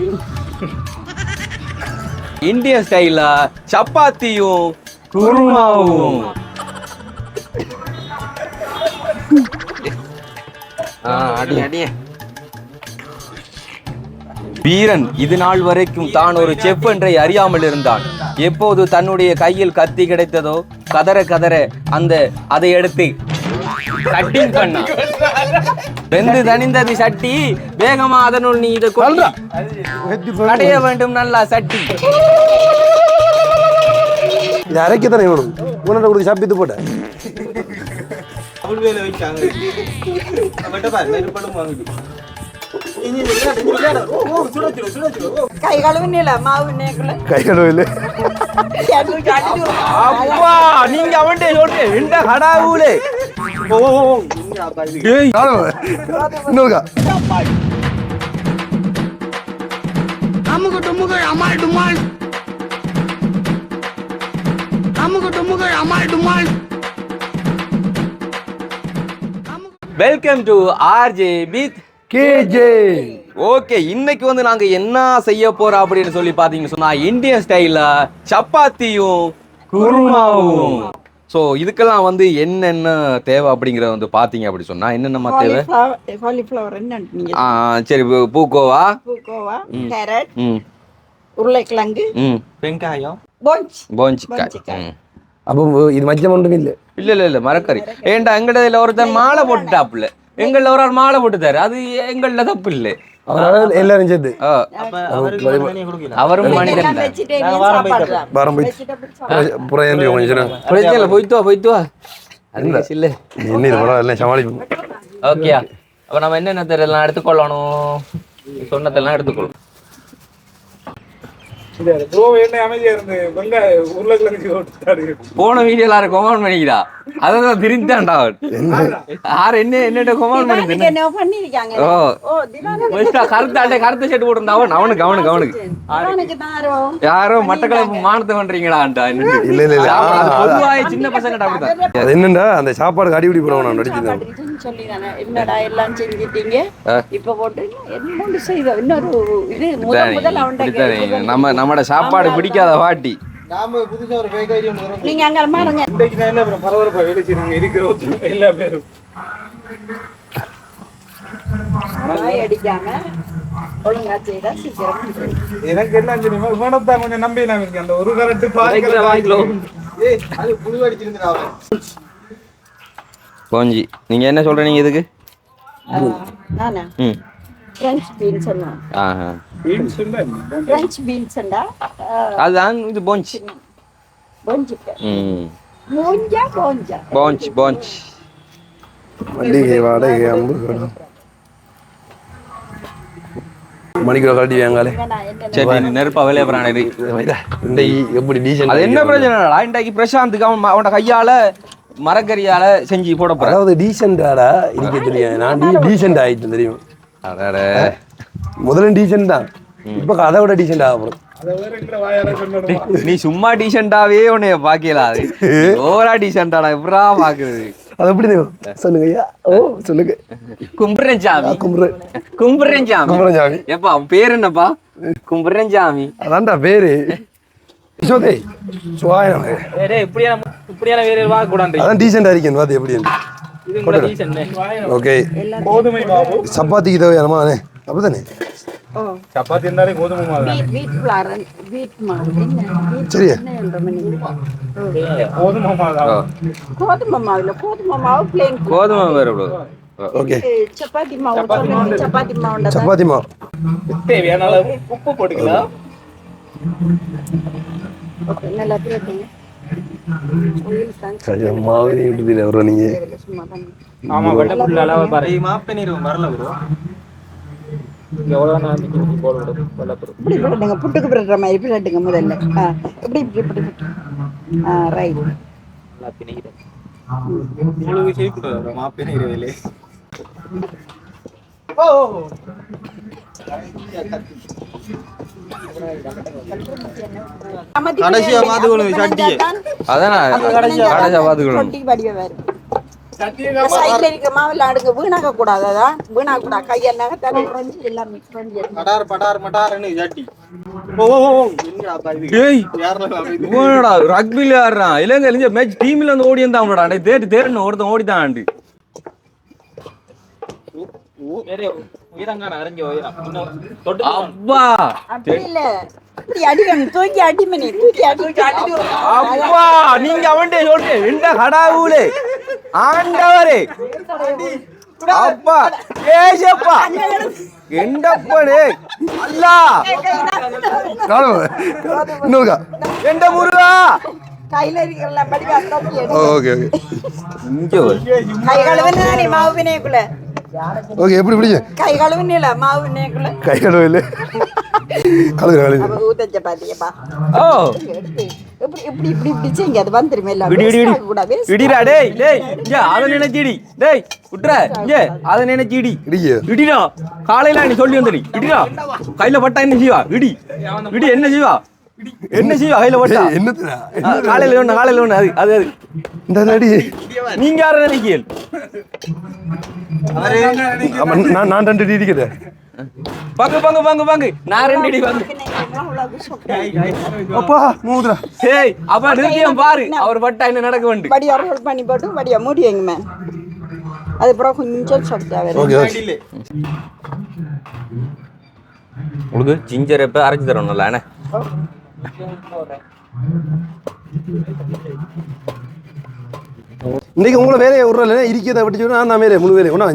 Chapati Indian சப்பாத்தியும் குருமாவும். வீரன் இது நாள் வரைக்கும் தான் ஒரு செப் என்றை அறியாமல் இருந்தான். எப்போது தன்னுடைய கையில் கத்தி கிடைத்ததோ கதற கதற அந்த அதை எடுத்து கட்டிங் பண்ணா வெந்து தணிந்தது சட்டி. வேகமா அதனுள் நீ இதை அடைய வேண்டும் நல்லா சட்டி. இது அரைக்கத்தானே வேணும் உன்னோட கொடுத்து சப்பித்து போட்ட. கை கழுவுனில மாவு கை அப்பா நீங்க அவன்கிட்ட இந்த கடாவுலே இன்னொருக்கா அமுக டுமுக அமால் டுமால் அமுக டுமுக அமால் டுமால் welcome to RJ with KJ okay இன்னைக்கு வந்து நாங்க என்ன செய்ய போறோம் அப்படின்னு சொல்லி பாத்தீங்கன்னு சொன்னா இந்தியன் ஸ்டைல்ல சப்பாத்தியும் குருமாவும். ஸோ இதுக்கெல்லாம் வந்து என்னென்ன தேவை அப்படிங்கறத வந்து பாத்தீங்க அப்படி சொன்னா என்னென்னமா தேவை? காலிஃப்ளவர் என்ன ஆ, சரி பூ- பூக்கோவா? பூக்கோவா கேரட் ம். உருளைக்கிழங்கு ம். போஞ்ச். ம். அப்போ இது மச்சம் ஒன்றும் இல்லை. இல்ல இல்ல இல்ல மரக்கறி. ஏன்டா எங்கடல ஒருத்தன் மாலை போட்டுட்டாப்புல. எங்கள்ல ஒரு ஆள் மாலை போட்டுட்டாரு. அது எங்கள்ல தப்பு இல்லை. அவரால் எல்லாரும் சேர்த்து ஆ, அவரும் மனிதன். வாரம் போய் Vegetable சாப்பாடு. புறம் ஏந்தி கொஞ்சம். பிரச்சனை வா வா. இல்ல. என்ன சமாளிப்போம் ஓகே. அப்ப நம்ம என்னென்ன தெரியலாம் எடுத்துக்கொள்ளணும். சொன்னதெல்லாம் ஓட்டுத்தாரு போன வீடியோ எல்லாரும் கொமெண்ட் பண்ணிக்கிறா அதான் திருந்தான்டா யார் என்ன என்னட்ட என்னவோ பண்ணிருக்காங்க. ஓ கருத்தாண்டே கருத்து ஷர்ட் போட்டிருந்தா அவன் அவனுக்கு அவனுக்கு. யாரோ மட்டக்களப்பு மானத்தை பண்றீங்களான்டா இல்ல, இல்ல, இல்ல. பொதுவாக சின்ன பசங்கடா அப்படிதான் என்னண்டா அந்த சாப்பாடு அடிப்படி போறவன் நான். என்னடா எல்லாம் செஞ்சிட்டீங்க இப்ப போட்டு இன்னொரு இது முதல் முதல் நம்ம நம்மட சாப்பாடு பிடிக்காத வாட்டி நாம புதுசா ஒரு ஐடியா வரும். நீங்க அங்க பாருங்க. இன்றைக்கு நான் என்ன அப்புறம் பரபரப்பா வெளிச்சிருங்க இருக்கிற ஒத்துமை எல்லா பேரும். எனக்கு எல்லாம் தெரியுமா? இவனத்தான் கொஞ்சம் நம்பி நான் இருக்கேன். அந்த ஒரு வாங்கிக்கலாம். ஏய் அது புழு அடிச்சிருந்தா கோஞ்சி நீங்க என்ன சொல்றீங்க இதுக்கு? நானா? ம். ஆஹா. மல்லிகை வாடகை வேங்காலே நான் என்ன சரி நெருப்பா இரு. இந்த எப்படி டீசல் அது என்ன பிரச்சனைடா இன்றைக்கு பிரசாந்துக்கு அவன் ம- அவனோட கையால மரக்கறியால செஞ்சு போட போறான் அதாவது டீசெண்டாடா இருக்க தெரியும் நான் டீ டீசெண்ட் ஆயிட்டேன் தெரியும் அடட. முதல்ல டீசெண்ட் தான். இப்ப அதை விட டீசெண்ட் ஆக நீ சும்மா டீசெண்டாவே உன்னைய பாக்கல அது. ஓவரா டீசெண்டாடா எப்படா பாக்குறது? அது எப்படி சொல்லுங்க ஐயா. ஓ சொல்லுங்க. கும்பிடுறேன் சாமி. கும்பிடுறேன். கும்பிடுறேன் சாமி. கும்பிடுறேன் சாமி. எப்பா அவன் பேர் என்னப்பா? கும்பிடுறேன் சாமி. அதான்டா பேரு. யசோதே சுவாயம். வேறு அதான் டீசெண்டா இருக்கேன் பார்த்து எப்படி டீசன்ட் ஓகே. கோதுமை மாவு சப்பாத்திக்கு தேவையானமா அப்படிதானே ஓ. சப்பாத்தி இருந்தாலே கோதுமை மாவு மாவு சரியா? கோதுமை மாவு. கோதுமை மாவுல கோதுமை மாவு பிளேன் கோதுமை வேற bro. ஓகே. சப்பாத்தி மாவு சப்பாத்தி மாவுண்டா சப்பாத்தி மா தேவையான அளவு உப்பு போட்டுக்கலாம். மாவு விட்டுதில்ல ஒரு நீங்க ஆமா வெள்ளை புள்ள அளவு பாரு மாப்ப நீர் வரல விடும் இப்படி புட்டுக்கு மாதிரி முதல்ல. ஆ இப்படி இப்படி இப்படி ஆ ரைட் நல்லா உங்களுக்கு கடைசியா பாத்துக்கணும், சட்டியை. அதான் கடைசியா பாத்துக்கணும் சைடுல இருக்க அடுக்க வீணாக்க கூடாது அதான் வீணாக்க கூடாது கையெல்லாம் நகத்தால உறைஞ்சு எல்லாம் மிக்ஸ் பண்ணி படார் படார் மட்டார்னு ஜாட்டி ஓ ஓ ஓ என்னடா இது? டேய் யாரெல்லாம் இது? இவனடா ரக்பில ஆடுறான். இலங்கை மேட்ச் டீம்ல இருந்து ஓடி இருந்தான் அவனடா. டேய் தேடு தேடுன்னு ஒருத்தன் ஓடிதான் ஆண்டு வேற உயரங்கான அறிஞ்ச உயரம் இன்னும் தொட்டு அப்பா அப்படி இல்ல இப்படி அடிக்கணும் தூக்கி அடிமணி தூக்கி அடி அப்பா நீங்க அவன்டே சொல்றே எந்த கடாவுலே ஆண்டவரே. அப்பா! ஏசப்பா! எண்டப்பனே அல்லா! காணும் இன்னொருக்கா. எந்த முருகா? கையில இருக்கிற படிவா தூக்கி எடு. Okay okay. இங்க வரு. கை கழுவுனே மாவு வினைக்குள்ள ஓகே எப்படி பிடிச்ச? கை கழுவுனில மாவு வினைக்குள்ள கை கழுவு இல்லை கழுகு கழுகு அப்ப ஊத்த சப்பாத்தியப்பா ஓ. எடுத்து இப்படி இப்படி செய்யுங்க அது வந்துருமே waste இடி ஆகக்கூடாது, waste இடிடா டேய் டேய் இங்க அத நினைச்சிடி. டேய் விட்ற இங்க அத நினைச்சிடி. இடிக்க. இடிடா காலையில நீ சொல்லி வந்துடி. இடிடா கையில பட்டா என்ன செய்வா? இடி. இடி என்ன செய்வா? என்ன செய்வா கையில பட்டா? காலையில ஒண்ணு காலையில ஒண்ணு அது அது அது. இந்த நடி நீங்க யார நான் நான் ரெண்டு அடி பங்கு பங்கு பங்கு பங்கு நான் ரெண்டு அடி பங்கு அவ்வளவு சூப்பர். அப்பா மூதுரா ஏய் அப்ப நிறுத்தியம் பாரு. அவர் பட்டா என்ன நடக்க வேண்டு. வடியா ரோல் பண்ணி போட்டு வடியா மூடி வைங்க மேம். அது அப்புறம் கொஞ்சம் சொட்டா வேற உங்களுக்கு ஜிஞ்சர் எப்ப அரைச்சு தரணும்ல அண்ணே. இன்னைக்கு உங்களை வேலையை விட்றல இருக்கிறத விட்டு சொன்னா நான் வேலையை முழு வேலையை ஒன்றா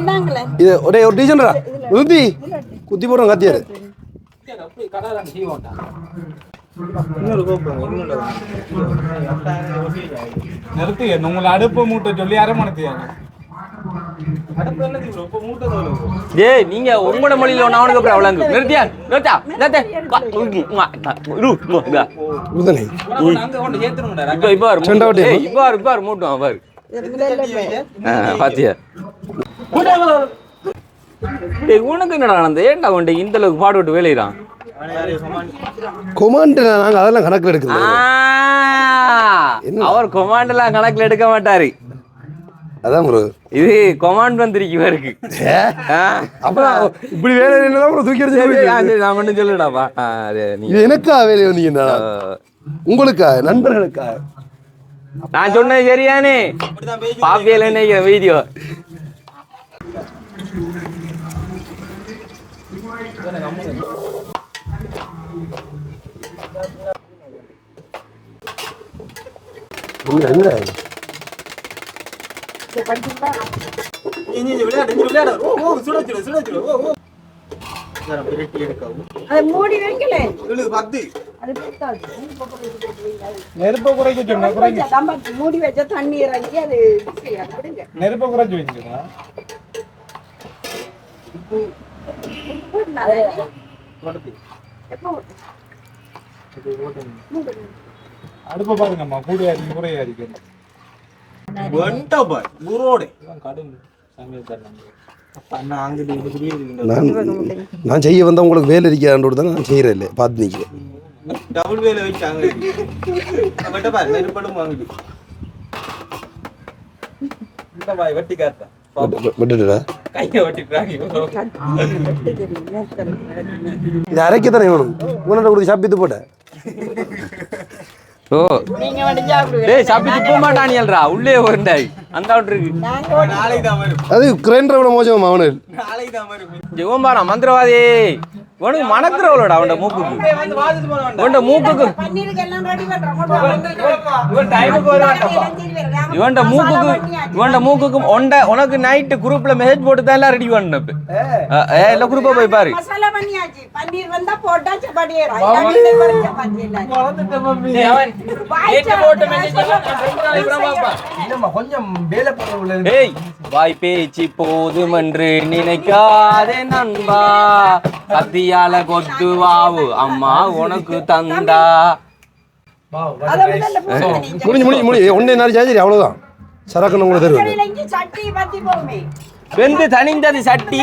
என்னங்களே இது ஒரே ஒரு டீச்சர்டா நிறுத்தி குத்தி போடுறோம் கத்தியாரு. உங்களை அடுப்பு மூட்டை சொல்லி அரமணத்தையாங்க அடுப்பு ஏய் நீங்க உங்களோட மொழியில ஒண்ணு அவனுக்கு அப்புறம் அவ்வளவு நிறுத்தியா? நிறுத்தா? நிறுத்த. இப்ப மூட்டும். ஆ, பாத்தியா? உனக்கு என்னடா நடந்தது? ஏன்டா இந்த அளவுக்கு பாடுபட்டு வேலையிறான்? கொமாண்ட் நாங்கள் அதெல்லாம் கணக்கில் எடுக்கிறோம் அவர் கொமாண்ட் எல்லாம் கணக்குல எடுக்க மாட்டாரு. அதான் ப்ரோ இது கொமாண்ட் வந்திருக்கு இவருக்கு ஆ. அப்புறம் இப்படி வேலை என்னதான் ப்ரோ தூக்கி சரி, எடுத்து நான் மட்டும் சொல்லுடாப்பா இது எனக்கா வேலை வந்தீங்கன்னா ஆ, உங்களுக்கா நண்பர்களுக்கா? நான் சொன்னது சரியானே. பாப்பியல நினைக்கிற வீடியோ என்ன நெருப்பை குறைக்க சொன்ன குறைங்க கொஞ்சம் தம்பாச்சு மூடி வச்சா தண்ணி இறங்கி அது செய்யாது. விடுங்க. நெருப்பை குறைச்சு வச்சுக்கோங்க அது கொடுத்து எப்போ அடுப்பை பாருங்கம்மா கூடிய அரிக்கும் குறைய அரிக்கும் நான் நான் செய்ய வந்தா உங்களுக்கு வேலை இருக்கான்னு தான் நான் செய்கிறேன் இல்லை பார்த்து நிற்கிறேன் டபுள் வேல வச்சாங்க. விட்டுடுடா இது அரைக்கத்தானே வேணும்? உன்னிட்ட கொடுத்து சப்பித்து போட்டேன். ஓ. நீங்க டேய் சாப்பிட்டு போக மாட்டானியல்ரா உள்ளே வரண்டாய் அந்த அவுட் இருக்கு. நாங்க நாளைக்கு தான் வரும் அது கிரைண்டரை விட மோசம் அவனு நாளைக்கு தான் வரும் ஜெகம்பாரா மந்திரவாதி. உனக்கு மணக்கிறவளோட அவன்ட மூக்குக்கு. இவன்ட மூக்குக்கு. இவன்ட மூக்குக்கு இவன்ட மூக்குக்கும் ஒண்ட உனக்கு நைட்டு குரூப்ல மெசேஜ் போட்டு தான் எல்லாம் ரெடி பண்ண ஏ. எல்லாம் குரூப்பா போய் பாரு. இல்லை. கொஞ்சம் ஏய் வாய் பேச்சு போதுமென்று நினைக்காதே நண்பா. கத்தியால கொத்து வாவு அம்மா உனக்கு தந்தா. முடிஞ்சு முடிஞ்சு முடிஞ்சு. ஒன்றே நாள் சார்ஜரி அவ்வளோதான் சரக்குன்னு உங்களுக்கு தருவேன் வெந்து தணிந்தது சட்டி.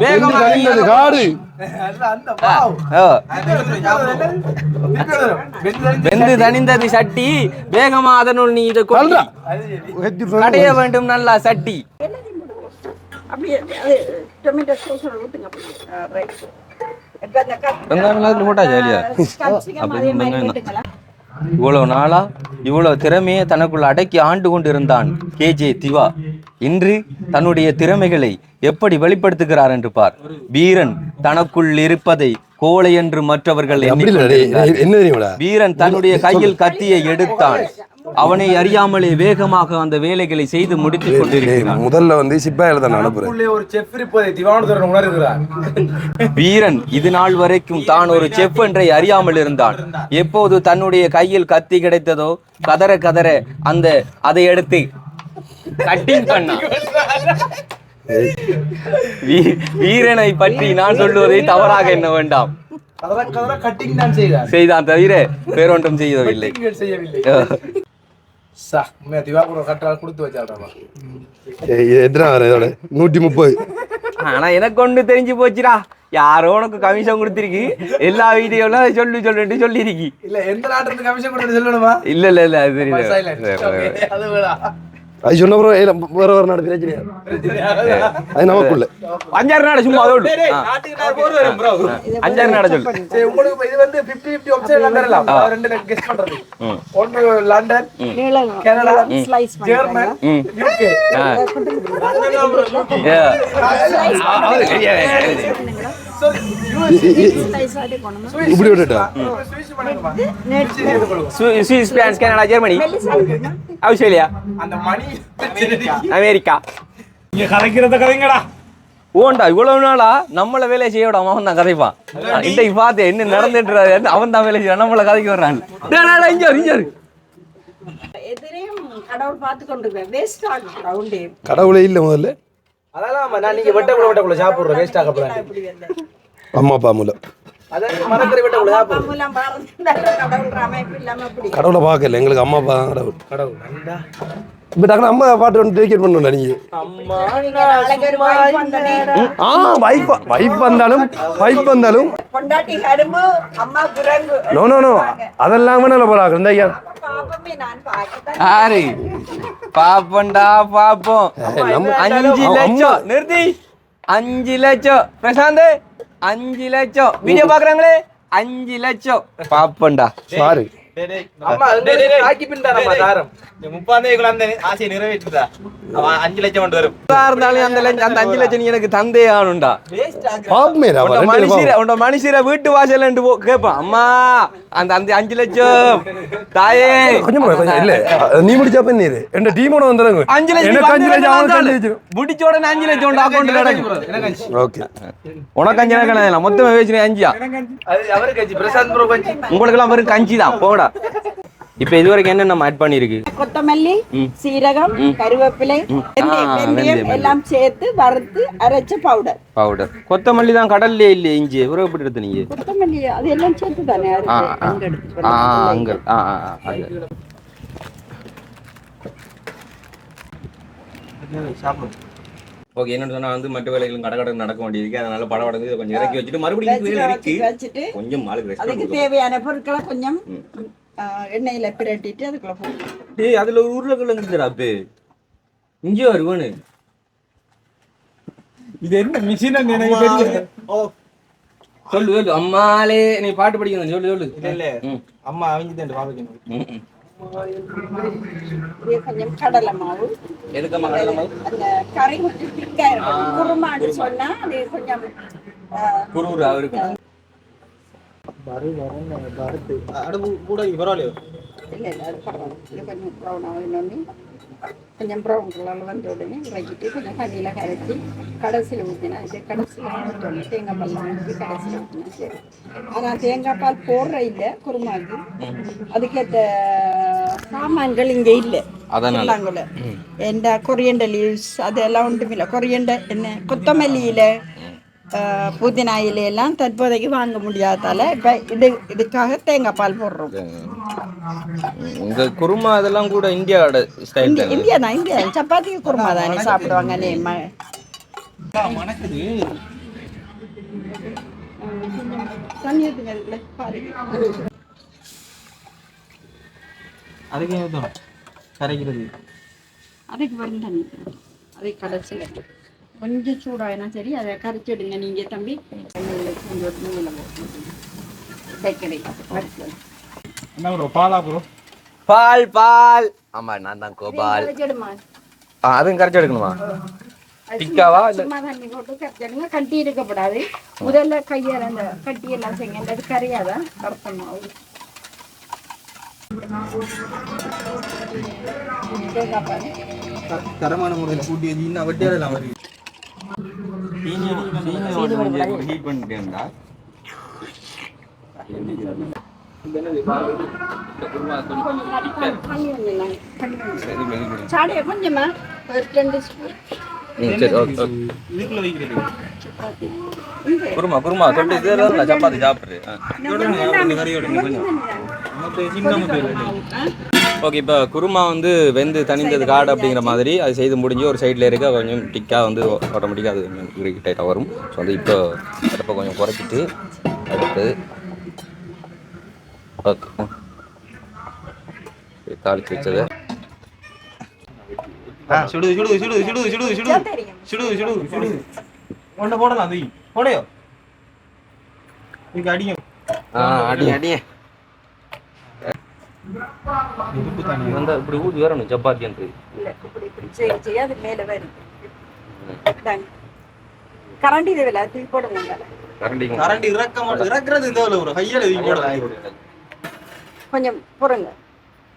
வேகமா கழிந்தது காடு. வெந்து தணிந்தது சட்டி. வேகமா அதனுள் நீ இதை கடைய வேண்டும் நல்லா சட்டி. வெங்காயம் போட்டா ஜாலியா மாதிரி போட்டுங்களா இவ்வளவு நாளா இவ்வளவு திறமையை தனக்குள் அடக்கி ஆண்டு கொண்டிருந்தான் கேஜே திவா. இன்று தன்னுடைய திறமைகளை எப்படி வெளிப்படுத்துகிறார் என்று பார். வீரன் தனக்குள் இருப்பதை கோழை என்று மற்றவர்கள் வீரன் தன்னுடைய கையில் கத்தியை எடுத்தான். அவனை அறியாமலே வேகமாக அந்த வேலைகளை செய்து முடித்துக் கொண்டிருக்கிறான். முதல்ல வந்து சிப்பாயில தான் அனுப்புறேன். உள்ளே ஒரு செஃப் இருப்பதை திவானதுரன் உணர்கிறார். வீரன் இது நாள் வரைக்கும் தான் ஒரு செஃப் என்றை அறியாமல் இருந்தான். எப்போது தன்னுடைய கையில் கத்தி கிடைத்ததோ கதற கதற அந்த அதை எடுத்து கட்டிங் பண்ணான். வீரனை பற்றி நான் சொல்லுவதை தவறாக எண்ண வேண்டாம். செய்தான் தவிர செய்யவில்லை. கட்டிங்கள் செய்யவில்லை. நூற்றி முப்பது. ஆனா எனக்கு ஒண்ணு தெரிஞ்சு போச்சுடா. யாரோ உனக்கு கமிஷன் கொடுத்திருக்கு. எல்லா வீடியோலாம் சொல்லு சொல்லுன்னு சொல்லிருக்கு இல்ல எந்த நாட்டுக்கு கமிஷன் கொடுத்து சொல்லணுமா? இல்ல இல்ல இல்ல அது தெரியல. அது சொன்ன அப்புறம் ஏய், வேற வேற நாடு பிரச்சனையா அது நமக்குள்ள அஞ்சாறு நாடு சும்மா அதோடு. அஞ்சாறு நாடு சொல்லு உங்களுக்கு இது வந்து 50 50 ஆப்ஷன் தரலாம் ரெண்டு கெஸ் பண்றது ம். ஒன்னு லண்டன் கனடா, ஸ்லைஸ் ஜெர்மன் யூகே ஆ. இப்படி விட்டுட்டா Swiss France Canada Germany Australia America நீங்க கதைக்கிறத கதைங்கடா ஓண்டா இவ்வளவு நாளா நம்மள வேலையை செய்ய விடாம அவன் தான் கதைப்பான் இன்றைக்கு பார்த்து என்ன நடந்துட்டு அவன் தான் வேலை செய்ய நம்மள கதைக்கு வர்றான் இங்க இங்க. எதிரையும் கடவுள் பார்த்து கொண்டிருக்கேன் வேஸ்ட் ஆகும் ரவுண்டே கடவுளே இல்லை முதல்ல அதெல்லாம் நான் நீங்க வெட்டக்குள்ள வெட்டக்குள்ள சாப்பிடுற வேஸ்ட் ஆக போறாங்க அம்மா பாரதி கடவுள் பார்க்கல எங்களுக்கு அம்மா அப்பா தான் கடவுள் கடவுள். இப்போ டக்குனு அம்மா பாட்டு வந்து டேக்கெட் பண்ணல நீங்க அம்மா நாளைக்கு ஒரு wife வந்த நேரம் ஆ வைஃப் வைஃப் வந்தாலும் வைஃப் வந்தாலும். பொண்டாட்டி கரும்பு அம்மா குரங்கு. நோ நோ நோ அதெல்லாம் வேணால போறாங்க இந்த ஐயா. யாரு பாப்பண்டா பாப்போம். அஞ்சு லட்சம். நிறுத்தி. அஞ்சு லட்சம். பிரசாந்த் அஞ்சு லட்சம். வீடியோ பாக்குறாங்களே? அஞ்சு லட்சம். பாப்பண்டா சாரி அஞ்சு லட்சம் வரும். இருந்தாலும் அந்த லட்சம் அந்த அஞ்சு லட்சம் நீ எனக்கு தந்தே மனுஷர வீட்டு போ- கேட்பான் அம்மா அந்த அந்த அஞ்சு லட்சம். தாயே. கொஞ்சம் கொஞ்சம் இல்ல நீ முடிச்சா பண்ணீரு என் டீமோட வந்துடுங்க அஞ்சு லட்சம் எனக்கு அஞ்சு லட்சம் அஞ்சு லட்சம் லட்சம் முடிச்ச உடனே அஞ்சு லட்சம் உண்டு அக்கௌண்ட்ல நடக்கும் ஓகே உனக்கு அஞ்சு கணக்கு மொத்தமா பேசினேன் அஞ்சியா அது அவருக்கு கஞ்சி பிரசாந்த் ப்ரோ கஞ்சி உங்களுக்கு எல்லாம் வெறும் கஞ்சி தான் போடா இப்ப இது வரைக்கும் என்ன நம்ம ஆட் பண்ணிருக்கு? கொத்தமல்லி சீரகம் கருவேப்பிலை. எல்லாம் சேர்த்து வறுத்து அரைச்ச பவுடர் பவுடர் கொத்தமல்லி தான் கடல்லே இல்லையே இஞ்சி? எவ்வளவு எப்படி எடுத்து நீங்க? கொத்தமல்லி அது எல்லாம் சேர்த்து தானே ஆ. அங்க ஆ ஆ ஓகே என்னன்னு சொன்னா வந்து மற்ற வேலைகளும் கடை கடை நடக்க வேண்டியிருக்கு. அதனால படம் இதை கொஞ்சம் இறக்கி வச்சுட்டு மறுபடியும் கொஞ்சம் தேவையான பொருட்களை கொஞ்சம் எண்ணெயில பிரட்டிட்டு அதுக்குள்ள போட்டு டேய் அதுல ஒரு உருளைக்கிழங்கு இருக்குடா அப்பே இங்கே வருவானு இது என்ன மிஷின் எனக்கு தெரியல சொல்லு சொல்லு. அம்மாலே நீ பாட்டு படிக்கணும் சொல்லு சொல்லு. இல்ல இல்ல. அம்மா அவங்க தான் பாவைக்கணும் ம், ம். இது கொஞ்சம் கடலை மாவு. எதுக்கம்மா கடலை மாவு? அந்த கறி கொஞ்சம் திக்கா இருக்கும் குருமான்னு சொன்னா அது கொஞ்சம் ஆ, குருவுரா அவருக்கு அடுப்பு கூட பரவாயில்லையோ இல்லை இல்லை அது பரவாயில்ல இது கொஞ்சம் ப்ரௌன் ஆகணும்னு கொஞ்சம் ப்ரௌன் கலரில் வந்த உடனே இறக்கிட்டு கொஞ்சம் தண்ணியில் கரைச்சி கடைசியில் ஊற்றினா இது கடைசியில் ஊற்றணும் தேங்காய் பால் ஊற்றி கடைசியில் ஊற்றினா சரி ஆனால் தேங்காய் பால் போடுற இல்லை குருமாக்கு அதுக்கேற்ற சாமான்கள் இங்கே இல்லை அதனால. எந்த கொரியண்டர் லீவ்ஸ் அதெல்லாம் ஒன்றுமில்லை கொரியண்டர் என்ன கொத்தமல்லி இலை ஆஹ், புதினா இலையெல்லாம் தற்போதைக்கு வாங்க முடியாதால இப்போ இது இதுக்காக தேங்காய் பால் போடுறோம். இந்த குருமா அதெல்லாம் கூட இந்தியாவோட ஸ்டைல் இந்தியா தான் இந்தியா சப்பாத்திக்கு குருமா தானே சாப்பிடுவாங்க நீ ம மணக்குது தண்ணி ஊற்றுங்க பாருங்க அதுக்கு கரைக்கிறது. அதுக்கு வரும் தண்ணி. அதை கடைசியில் கொஞ்சம் சூடாயினா சரி அதை கரைச்சிடுங்க நீங்கள் தம்பி. எண்ணெயில் கொஞ்சம் நூலில் போட்டு தைக்கடை என்ன ப்ரோ பாலா ப்ரோ பால் பால். ஆமா நான் தான் கோபால். ஆ, அதுவும் கரைச்சி எடுக்கணுமா? டிக்காவா இல்ல சும்மா தண்ணி போட்டு கரைச்சிடுங்க. கட்டி இருக்கப்படாது முதல்ல கையால் அந்த கட்டியெல்லாம் செய்யுங்க. அது கரையாதான் கரைப்பணும் தரமான முறையில் கூட்டி வச்சு இன்னும் வெட்டியாடலாம். வருது ஹீட் பண்ணிட்டேன்டா சாடையை கொஞ்சமா ஒரு ரெண்டு ஸ்பூன் சரி ஓகே ஓகே. இதுக்குள்ள வைக்கிறது சப்பாத்தி குருமா குருமா தொட்டு இதெல்லாம் நான் சப்பாத்தி சாப்பிட்றேன். ஓகே இப்போ குருமா வந்து வெந்து தணிந்தது காடு அப்படிங்கிற மாதிரி அது செய்து முடிஞ்சு ஒரு சைடில் இருக்க கொஞ்சம் டிக்காக வந்து ஆட்டோமேட்டிக்காக அது கொஞ்சம் டைட்டாக வரும். ஸோ வந்து இப்போ அடுப்பை கொஞ்சம் குறைச்சிட்டு அடுத்தது ஓகே தாளிச்சு வச்சது. ஆ சுடு சுடு சுடு சுடு சுடு சுடு தெரியும் சுடு சுடு சுடு. ஒன்றை போடலாம் தூக்கி போடையோ இதுக்கு அடியும் ஆ அடி அடியே வந்து இப்படி ஊதி வரணும் சப்பாத்தின்றது இல்ல இப்படி இப்படி செய்ய செய்ய அது மேல வரும். இந்தாங்க. கரண்டி தேவையில்ல அது தூக்கி போடுங்க. கரண்டி கரண்ட் இறக்க மாட்டோம் இறக்குறது இந்த ஒரு கையில தூக்கி போடலாம் கொஞ்சம் பொறுங்க.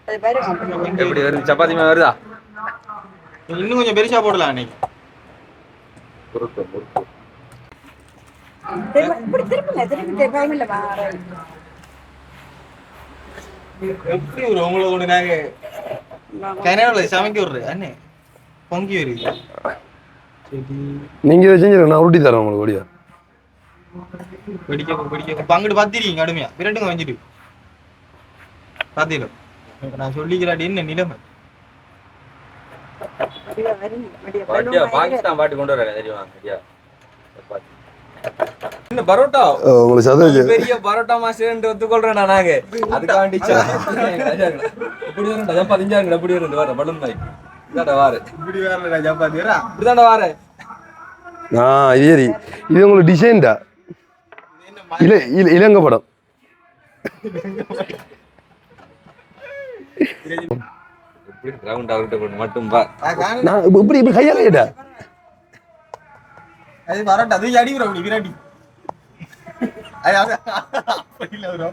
அது வரும் எப்படி வருது? சப்பாத்தி மேல வருதா? இன்னும் கொஞ்சம் பெருசா போடலாம் அன்னைக்கு முறுக்கு முறுக்கு திரும்ப- இப்படி திருப்புங்க திருப்பி டைம் இல்ல வார எப்படி ஒரு உங்களை கொண்டு நாங்க கனவுல சமைக்க விடுறது அண்ணே பொங்கி வருது சரி நீங்கள் இதை செஞ்சிருங்க நான் உருட்டி தரேன் உங்களுக்கு ஒடியா. வெடிக்க இப்ப அங்கிட்டு பாத்திருக்கீங்க கடுமையா. விரட்டுங்க வஞ்சிட்டு. பாத்தீங்களா நான் சொல்லிக்கிறாடி என்ன நிலைமை? பாட்டு கொண்டு வர தெரியுமா? என்ன பரோட்டா? உங்களுக்கு பெரிய பரோட்டா மாஸ்டர் ஒத்துக்கொள்றேன்டா நாங்க அதுக்காண்டி இப்படி வரண்டா சப்பாத்தி இஞ்சாங்க இப்படி வரண்டு வர பலூன் மாதிரி இதாடா வாரு. இப்படி வரா? ஆ இது சரி. இது உங்களுக்கு டிசைன்டா? இல இல இலங்கை படம். இப்படி ரவுண்ட் மட்டும் பா நான் இப்படி இப்படி கையால கேட்டா? அது வரட்டா அது அடி bro இப்படி விராட்டி அது அது அப்படி இல்ல இது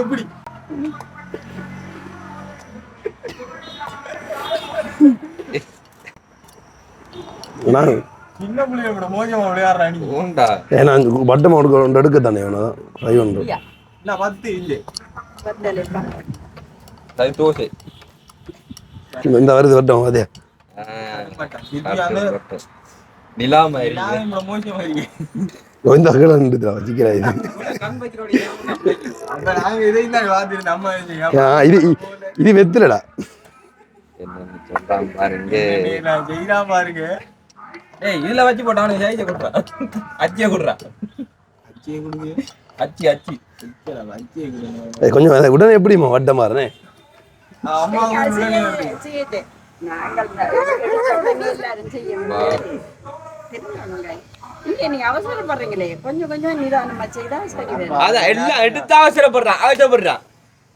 எப்படி? நான் சின்ன புள்ளைய கூட மோஜமா விளையாடுறா நீ? ஊண்டா ஏன்னா பட்டம் எடுக்க எடுக்க தானே வேணும் ட்ரை பண்ணுறோம் இல்ல பத்து இல்ல. அது தோசை. இந்த வருது வட்டம் அதே. நிலா மாதிரி எல்லாரும் கூட மோசமா இருக்கு. நின்றுதா வச்சுக்கிறா இது. இதை இது இது வெத்திலடா. பாருங்க. நான் செய்யலாம் பாருங்க. ஏய் இதுல வச்சு போட்டா அவனுக்கு ஜெயிச்ச குடுறா அச்சிய குடுறா. அச்சியை கொடுங்க. அச்சி அச்சி. கொஞ்சம் உடனே எப்படிம்மா வட்டம் மாறுனே நாங்கள் இங்க நீங்க அவசரப்படுறீங்களே. கொஞ்சம் கொஞ்சம் நிதானமா செய்தா சரி வரும். அதான். எல்லாம் எடுத்து அவசரப்படுறான் அவசரப்படுறான்.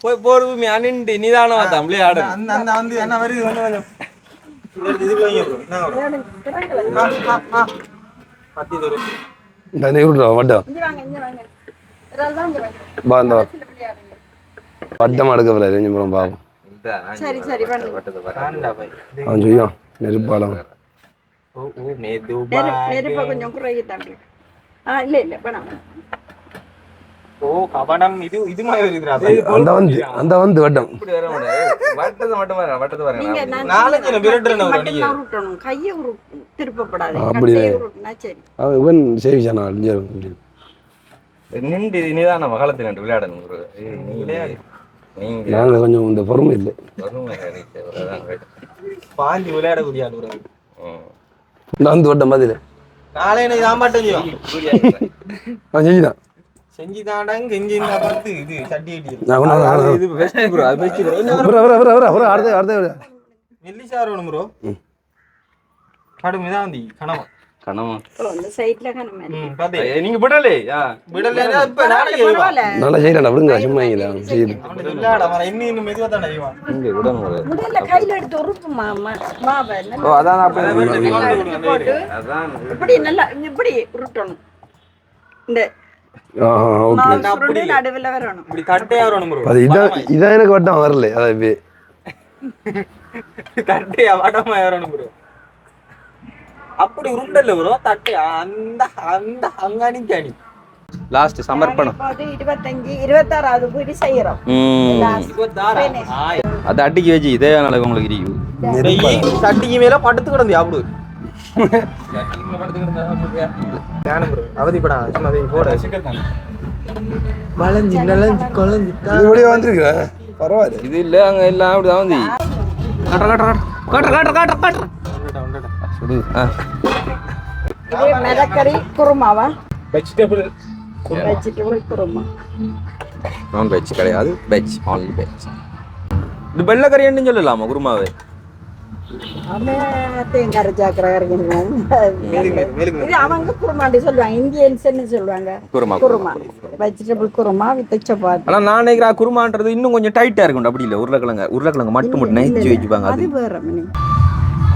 போய் பொறுமையா நின்று நிதானமா தான் விளையாடணும். அந்த வந்து என்ன வருது? கொஞ்சம் வட்டம் எடுக்க நெருப்பாலம் நெருப்பை கொஞ்சம் குறைய தம்பி ஆ இல்ல இல்ல வேணாம் ஓ கபடம் இது இது மாதிரி வருதுடா அந்த வந்து அந்த வந்து வட்டம் இப்படி வர முடியாது வட்டத்தை மட்டும் பாருங்க வட்டத்தை நீங்க பாருங்க நான் நாளைக்கு நான் விரட்டுறேன் ஒரு மட்டும் அடியை. தான் உருட்டணும் கையை உரு திருப்பப்படாது ஆ, அப்படி கட்டையை உருட்டினா சரி அவன் இவன் சேவிச்சானா அழிஞ்சாரு நின்று நிதான மகளத்தில் நின்று விளையாடணும் ஒரு ஏய், நீ விளையாடு நீங்க கொஞ்சம் இந்த பொறுமை இல்லை. பாஞ்சு விளையாடக்கூடிய ஆள் ஒரு ம். இந்த வந்து வட்டம் பதில் காலையில சாம்பாட்டு ஆ செஞ்சுதான். செஞ்சு தாண்டாங்க செஞ்சு இருந்தா பார்த்து இது சட்டி நான். இது best bro அது அப்புறம், அப்புறம், அப்புறம், அடுத்த அடுத்த மெல்லிசார் வேணும் ப்ரோ கடும் இதான் வந்து கனவா. நீங்க விடலே. நல்லா செய்யலாம் விடுங்க சும்மா ஓ அதான் இப்படி இப்படி உருட்டணும். இந்த நடுவுல வரணும். இதான் எனக்கு வட்டம் வரல அதான் தட்டையா அப்படி உருண்டல்ல ப்ரோ தட்டையா அந்த அந்த அங்காணி காணி லாஸ்ட் சமர்ப்பணம். இருபத்தஞ்சு இருபத்தாறாவது பீடி செய்யறோம். அது அடிக்கி வச்சு இதே நாளைக்கு உங்களுக்கு இருக்கு. சட்டிக்கு மேல படுத்து கிடந்து ப்ரோ. அவதிப்படா. வளைஞ்சு நலஞ்சு குழஞ்சு இது வழியா வந்திருக்கிறேன் பரவாயில்ல. இது இல்ல அங்க எல்லாம் அப்படிதான் வந்து. காட்டுற காட்டுற காட்டுற காட்டுற காட்டுற காட்டுற. இது மிளகறி குருமாவா? Vegetable vegetable kurma. நான் வெஜ் கிடையாது வெஜ் ஆன்லி வெஜ் இது வெள்ளக்கறின்னு சொல்லலாமா குருமாவே? அவங்க குருமாண்டி சொல்லுவாங்க இந்தியன்ஸ்ன்னு சொல்லுவாங்க. குருமா குருமா வெஜிடபிள் குருமா. வித் சப்பாத்தி. ஆனா நான் நினைக்கிறேன் குருமான்றது இன்னும் கொஞ்சம் டைட்டா இருக்கும் அப்படி இல்ல. உருளைக்கிழங்கு உருளைக்கிழங்கு மட்டும் மட்டும் நெய்ச்சி வச்சுப்பாங்க அது. வேற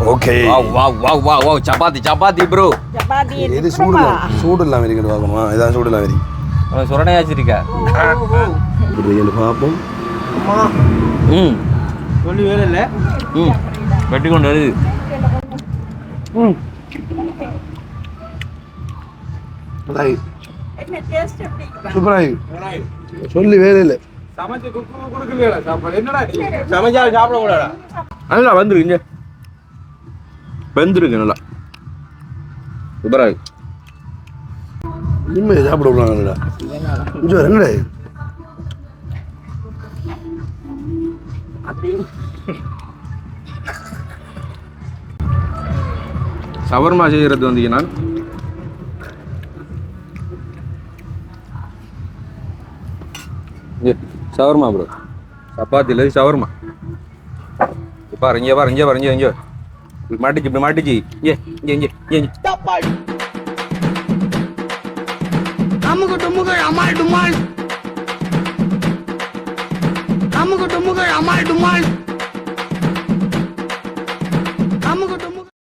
okay wow wow wow wow wow chapati chapati bro chapati எது சூடு சூடு இல்லாம இருக்குன்னு பார்க்கணுமா இதான் சூடு இல்லாம இருக்கு சுரணையாச்சு இருக்கா இது பார்ப்போம். ம். சொல்லி வேலை இல்ல ம். வெட்டி கொண்டு வருது எப்படி சூப்பராகி சொல்லி வேலை இல்லை சமைச்சு குக்கு கொடுக்கலையா சாப்பாடு. என்னடா? சமைச்சா சாப்பிட கூடாடா நல்லா வந்துருக்கு இங்க. வெந்திருக்கு நல்லா. சூப்பரா இருக்கு. நிம்மதி சாப்பிட வர என்னடா இது? சவர்மா செய்யறது வந்து நான் ஷவர்மா ப்ரோ. சப்பாத்தி இல்லை ஷவர்மா பாரு இங்கே பாரு இங்கே பாரு இங்கே இங்கே இப்படி மாட்டிச்சு இப்படி மாட்டிச்சு. இங்கே இங்கே இங்கே இங்கே அமுகு டுமுக்கு அமால் டுமால் அமுகு டுமுக்கு அமால் டுமால்